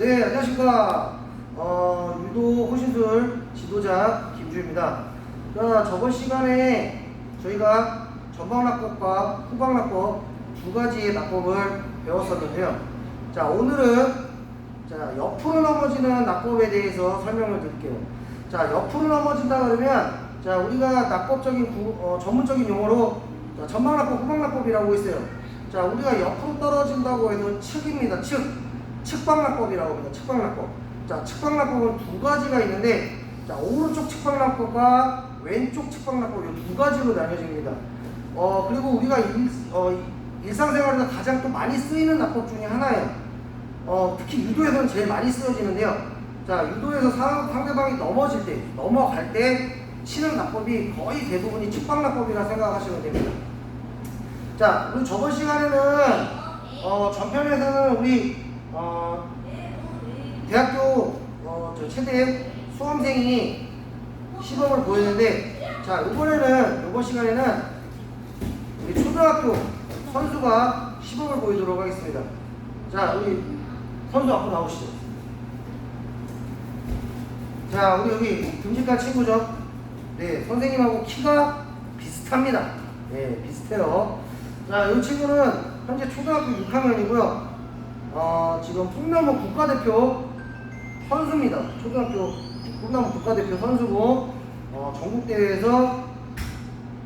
네, 안녕하십니까. 어, 유도 호신술 지도자 김주입니다. 자, 저번 시간에 저희가 전방낙법과 후방낙법 두 가지의 낙법을 배웠었는데요. 자, 오늘은 자, 옆으로 넘어지는 낙법에 대해서 설명을 드릴게요. 자, 옆으로 넘어진다 그러면 자, 우리가 낙법적인 구- 어, 전문적인 용어로 자, 전방낙법, 후방낙법이라고 있어요. 자, 우리가 옆으로 떨어진다고 해서 측입니다. 측. 측방낙법이라고 합니다. 측방낙법. 자, 측방낙법은 두 가지가 있는데, 자, 오른쪽 측방낙법과 왼쪽 측방낙법 이두 가지로 나뉘어집니다. 어, 그리고 우리가 일, 어, 일상생활에서 가장 또 많이 쓰이는 낙법 중에 하나예요. 어, 특히 유도에서는 제일 많이 쓰여지는데요. 자, 유도에서 상, 상대방이 넘어질 때, 넘어갈 때 치는 낙법이 거의 대부분이 측방낙법이라 생각하시면 됩니다. 자, 우리 저번 시간에는 어, 전편에서는 우리 어, 대학교 어, 저 최대 수험생이 시범을 보였는데 자, 이번에는 이번 시간에는 우리 초등학교 선수가 시범을 보이도록 하겠습니다. 자, 우리 선수 앞으로 나오시죠. 자, 우리 여기 듬직한 친구죠. 네, 선생님하고 키가 비슷합니다. 네, 비슷해요. 자, 이 친구는 현재 초등학교 6학년이고요. 어, 지금 풍남무 국가대표 선수입니다. 초등학교 풍남무 국가대표 선수고, 어, 전국대회에서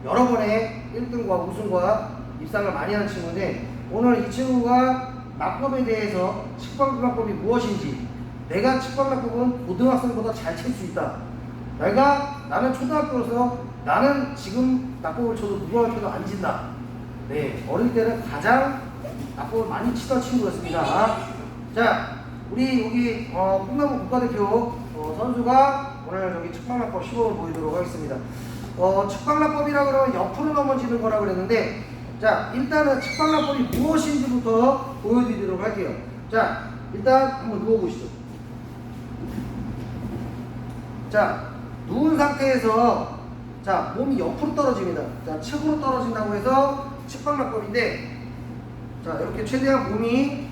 여러 번의 1등과 우승과 입상을 많이 한 친구인데, 오늘 이 친구가 낙법에 대해서 측방낙법이 무엇인지, 내가 측방낙법은 고등학생보다 잘 칠 수 있다. 내가 나는 초등학교로서 나는 지금 낙법을 쳐도 누구한테도 안 진다. 네, 어릴 때는 가장 낙법을 많이 치던 친구였습니다. 자, 우리 여기 어, 풍남부 국가대표 어, 선수가 오늘 여기 측방낙법 시범을 보이도록 하겠습니다. 어, 측방낙법이라 그러면 옆으로 넘어지는 거라 그랬는데, 자, 일단은 측방낙법이 무엇인지부터 보여드리도록 할게요. 자, 일단 한번 누워보시죠. 자, 누운 상태에서 자, 몸이 옆으로 떨어집니다. 자, 측으로 떨어진다고 해서 측방낙법인데 자, 이렇게 최대한 몸이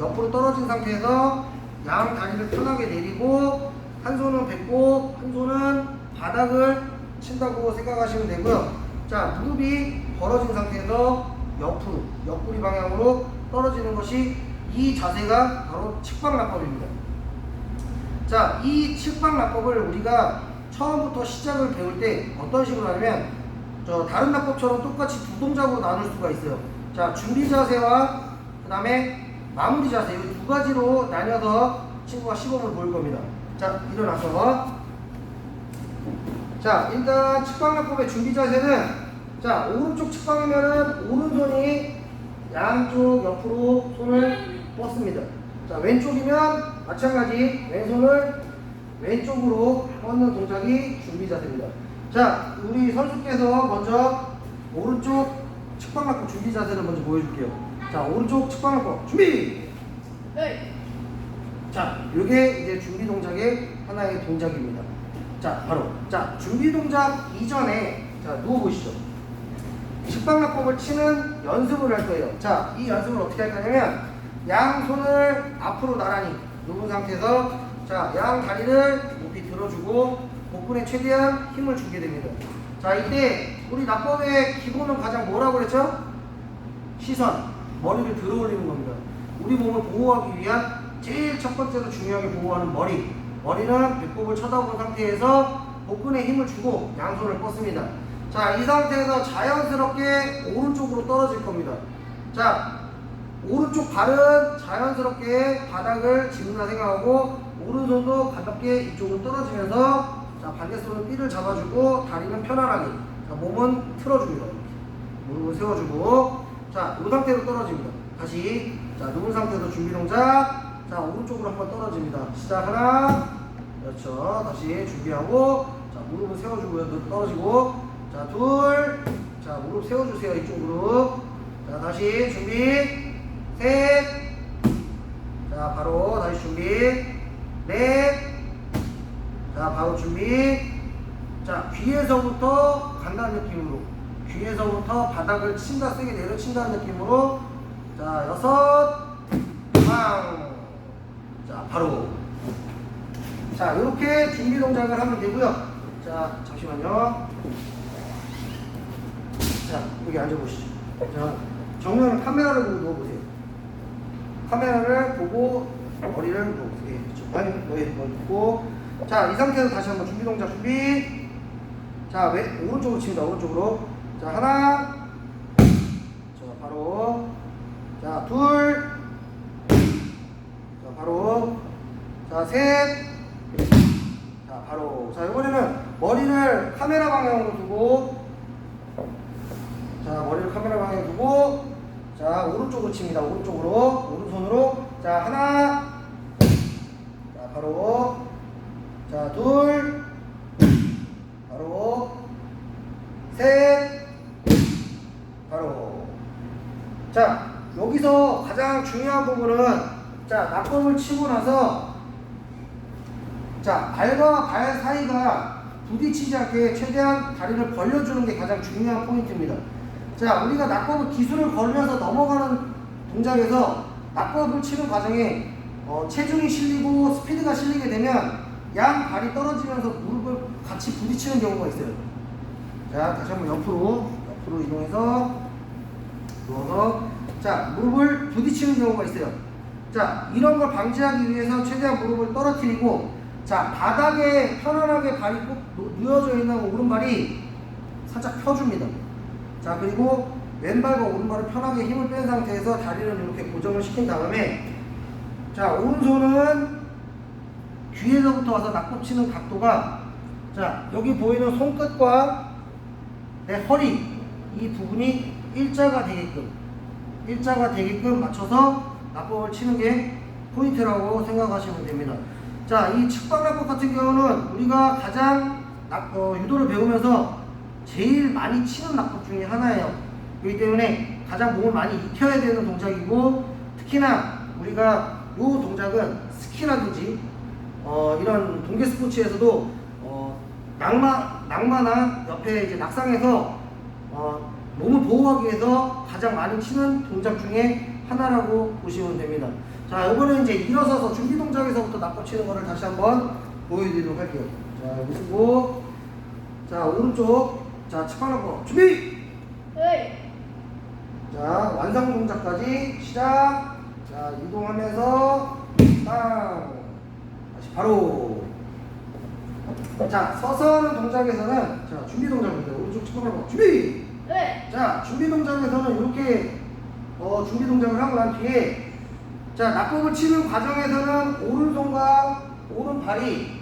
옆으로 떨어진 상태에서 양 다리를 편하게 내리고 한 손은 뱉고 한 손은 바닥을 친다고 생각하시면 되고요. 자, 무릎이 벌어진 상태에서 옆으로, 옆구리 방향으로 떨어지는 것이 이 자세가 바로 측방낙법입니다. 자, 이 측방낙법을 우리가 처음부터 시작을 배울 때 어떤 식으로 하냐면 저 다른 낙법처럼 똑같이 두 동작으로 나눌 수가 있어요. 자, 준비 자세와 그 다음에 마무리 자세 이 두 가지로 나뉘어서 친구가 시범을 보일 겁니다. 자, 일어나서 자, 일단 측방낙법의 준비 자세는 자, 오른쪽 측방이면은 오른손이 양쪽 옆으로 손을 뻗습니다. 자, 왼쪽이면 마찬가지 왼손을 왼쪽으로 뻗는 동작이 준비 자세입니다. 자, 우리 선수께서 먼저 오른쪽 측방낙법 준비 자세를 먼저 보여줄게요. 자, 오른쪽 측방낙법 준비! 네. 자, 이게 이제 준비 동작의 하나의 동작입니다. 자, 바로 자 준비 동작 이전에 자 누워 보시죠. 측방낙법을 치는 연습을 할 거예요. 자, 이 연습을 어떻게 할 거냐면 양 손을 앞으로 나란히 누운 상태에서 자, 양 다리를 높이 들어주고 복근에 최대한 힘을 주게 됩니다. 자, 이때 우리 낙법의 기본은 가장 뭐라고 그랬죠? 시선, 머리를 들어 올리는 겁니다. 우리 몸을 보호하기 위한 제일 첫 번째로 중요하게 보호하는 머리. 머리는 배꼽을 쳐다본 상태에서 복근에 힘을 주고 양손을 뻗습니다. 자, 이 상태에서 자연스럽게 오른쪽으로 떨어질 겁니다. 자, 오른쪽 발은 자연스럽게 바닥을 짚는다 생각하고 오른손도 가볍게 이쪽으로 떨어지면서 자, 반대손은 삐를 잡아주고 다리는 편안하게 자, 몸은 틀어줍니다. 무릎을 세워주고 자, 이 상태로 떨어집니다. 다시 자, 누운 상태에서 준비 동작 자, 오른쪽으로 한번 떨어집니다. 시작 하나 그렇죠. 다시 준비하고 자, 무릎을 세워주고요. 떨어지고 자, 둘 자, 무릎 세워주세요. 이쪽으로 자, 다시 준비 셋 자, 바로 다시 준비 넷 자, 바로 준비 자, 귀에서부터 간다는 느낌으로 귀에서부터 바닥을 친다 세게 내려친다는 느낌으로 자, 여섯 빵 바로. 자, 이렇게 준비 동작을 하면 되고요. 자, 잠시만요. 자, 여기 앉아보시죠. 자, 정면 카메라를 보고 누워보세요. 카메라를 보고 머리를 누워보세요. 예, 그렇죠. 아니, 머리 놓고. 자, 이 상태에서 다시 한번 준비 동작 준비. 자, 왼, 오른쪽으로 칩니다. 오른쪽으로. 자, 하나. 자, 바로. 자, 둘. 자, 바로. 자, 셋. 자, 바로. 자, 이번에는 머리를 카메라 방향으로 두고. 자, 머리를 카메라 방향에 두고. 자, 오른쪽으로 칩니다. 오른쪽으로. 오른손으로. 자, 하나. 자, 바로. 자, 둘. 바로. 셋. 바로. 자, 여기서 가장 중요한 부분은 자, 낙검을 치고 나서 자, 발과 발 사이가 부딪히지 않게 최대한 다리를 벌려주는 게 가장 중요한 포인트입니다. 자, 우리가 낙법을 기술을 걸면서 넘어가는 동작에서 낙법을 치는 과정에 어, 체중이 실리고 스피드가 실리게 되면 양 발이 떨어지면서 무릎을 같이 부딪히는 경우가 있어요. 자, 다시 한번 옆으로, 옆으로 이동해서 누워서 자, 무릎을 부딪히는 경우가 있어요. 자, 이런 걸 방지하기 위해서 최대한 무릎을 떨어뜨리고 자, 바닥에 편안하게 발이 꼭 놓- 누워져 있는 오른발이 살짝 펴줍니다. 자, 그리고 왼발과 오른발을 편하게 힘을 뺀 상태에서 다리를 이렇게 고정을 시킨 다음에 자, 오른손은 귀에서부터 와서 낙법 치는 각도가 자, 여기 보이는 손끝과 내 허리 이 부분이 일자가 되게끔 일자가 되게끔 맞춰서 낙법을 치는 게 포인트라고 생각하시면 됩니다. 자, 이 측방 낙법 같은 경우는 우리가 가장 낙, 어, 유도를 배우면서 제일 많이 치는 낙법 중에 하나예요. 그렇기 때문에 가장 몸을 많이 익혀야 되는 동작이고 특히나 우리가 이 동작은 스키라든지 어, 이런 동계 스포츠에서도 어, 낙마, 낙마나 옆에 이제 낙상에서 어, 몸을 보호하기 위해서 가장 많이 치는 동작 중에 하나라고 보시면 됩니다. 자, 이번에 이제 일어서서 준비 동작에서부터 낙법 치는 거를 다시 한번 보여드리도록 할게요. 자, 쓰고, 자, 오른쪽, 자, 낙법 준비! 네. 자, 완성 동작까지 시작. 자, 이동하면서 땅. 다시 바로. 자, 서서 하는 동작에서는 자, 준비 동작입니다. 오른쪽 측방으로 준비. 네. 자, 준비 동작에서는 이렇게 어, 준비 동작을 하고 난 뒤에 자, 낙법을 치는 과정에서는 오른손과 오른발이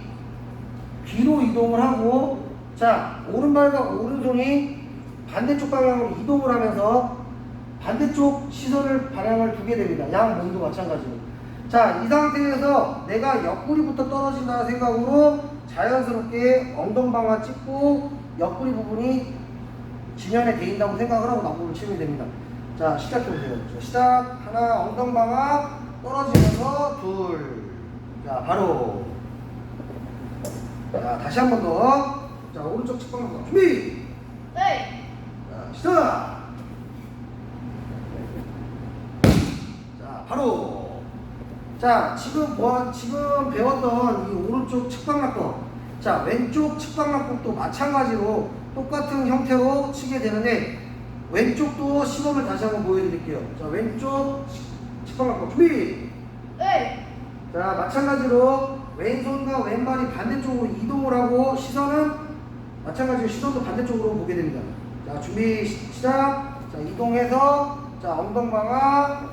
뒤로 이동을 하고 자, 오른발과 오른손이 반대쪽 방향으로 이동을 하면서 반대쪽 시선을 방향을 두게 됩니다. 양 몸도 마찬가지로. 자, 이 상태에서 내가 옆구리부터 떨어진다는 생각으로 자연스럽게 엉덩방아 찍고 옆구리 부분이 진연에 대인다고 생각을 하고 낙법을 치면 됩니다. 자, 시작해보세요. 자, 시작. 하나, 엉덩방아 떨어지면서 둘. 자, 바로. 자, 다시 한 번 더. 자, 오른쪽 측방으로 준비. 네. 자, 시작! 자, 바로. 자, 지금 뭐, 지금 배웠던 이 오른쪽 측방낙법. 자, 왼쪽 측방낙법도 마찬가지로 똑같은 형태로 치게 되는데, 왼쪽도 시범을 다시 한번 보여드릴게요. 자, 왼쪽 측방낙법 준비! 네. 자, 마찬가지로 왼손과 왼발이 반대쪽으로 이동을 하고 시선은 마찬가지로 시선도 반대쪽으로 보게 됩니다. 자, 준비 시- 시작. 자, 이동해서 자, 엉덩 방아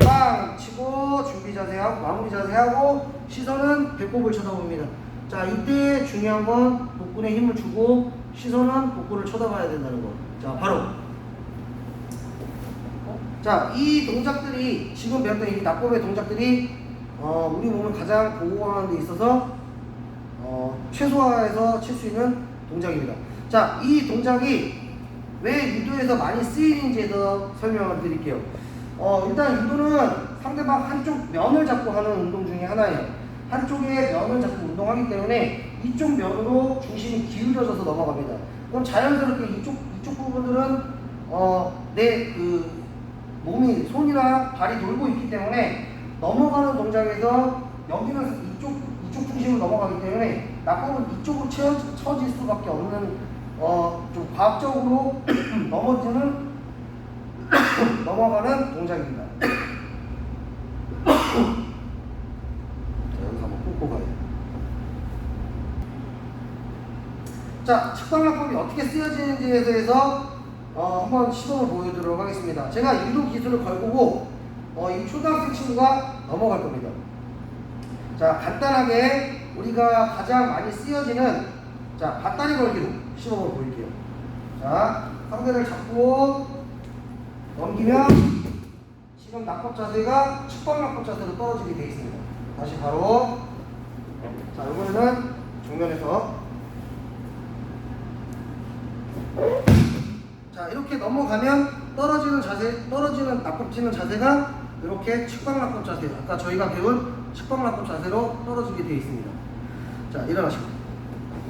빵 치고 준비 자세하고 마무리 자세하고 시선은 배꼽을 쳐다봅니다. 자, 이때 중요한 건 복근에 힘을 주고 시선은 복근을 쳐다봐야 된다는 거. 자, 바로 자, 이 동작들이 지금 배웠던 이 낙법의 동작들이 어, 우리 몸을 가장 보호하는 데 있어서 어, 최소화해서 칠 수 있는 동작입니다. 자, 이 동작이 왜 유도에서 많이 쓰이는지에 대해서 설명을 드릴게요. 어, 일단 유도는 상대방 한쪽 면을 잡고 하는 운동 중에 하나예요. 한쪽의 면을 잡고 운동하기 때문에 이쪽 면으로 중심이 기울여져서 넘어갑니다. 그럼 자연스럽게 이쪽 이쪽 부분들은 어, 내그 몸이 손이나 발이 돌고 있기 때문에 넘어가는 동작에서 여기는 이쪽 이쪽 중심으로 넘어가기 때문에 낙법은 이쪽으로 채워, 쳐질 수밖에 없는 어, 좀 과학적으로 넘어지는 넘어가는 동작입니다. 자, 여기서 한번 꽂고 가요. 자, 측방락법이 어떻게 쓰여지는지에 대해서 어, 한번 시범을 보여드리도록 하겠습니다. 제가 유도 기술을 걸고 어, 이 초등학생 친구가 넘어갈 겁니다. 자, 간단하게 우리가 가장 많이 쓰여지는 자, 밧다리 걸기로 시범을 보일게요. 자, 상대를 잡고 넘기면 지금 낙법 자세가 측방 낙법 자세로 떨어지게 되어 있습니다. 다시 바로 자, 이번에는 정면에서 자 이렇게 넘어가면 떨어지는 자세 떨어지는 낙법 치는 자세가 이렇게 측방 낙법 자세. 아까 저희가 배운 측방 낙법 자세로 떨어지게 되어 있습니다. 자 일어나시고.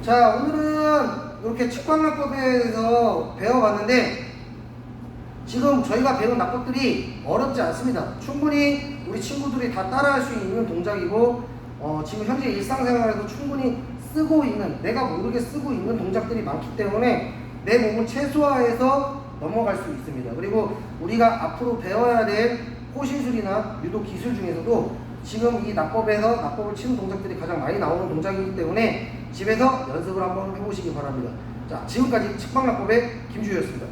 자 오늘은 이렇게 측방 낙법에 대해서 배워봤는데 지금 저희가 배운 낙법들이 어렵지 않습니다. 충분히 우리 친구들이 다 따라할 수 있는 동작이고 어, 지금 현재 일상생활에서 충분히 쓰고 있는 내가 모르게 쓰고 있는 동작들이 많기 때문에 내 몸을 최소화해서 넘어갈 수 있습니다. 그리고 우리가 앞으로 배워야 될 호신술이나 유도 기술 중에서도 지금 이 낙법에서 낙법을 치는 동작들이 가장 많이 나오는 동작이기 때문에 집에서 연습을 한번 해보시기 바랍니다. 자, 지금까지 측방낙법의 김주였습니다.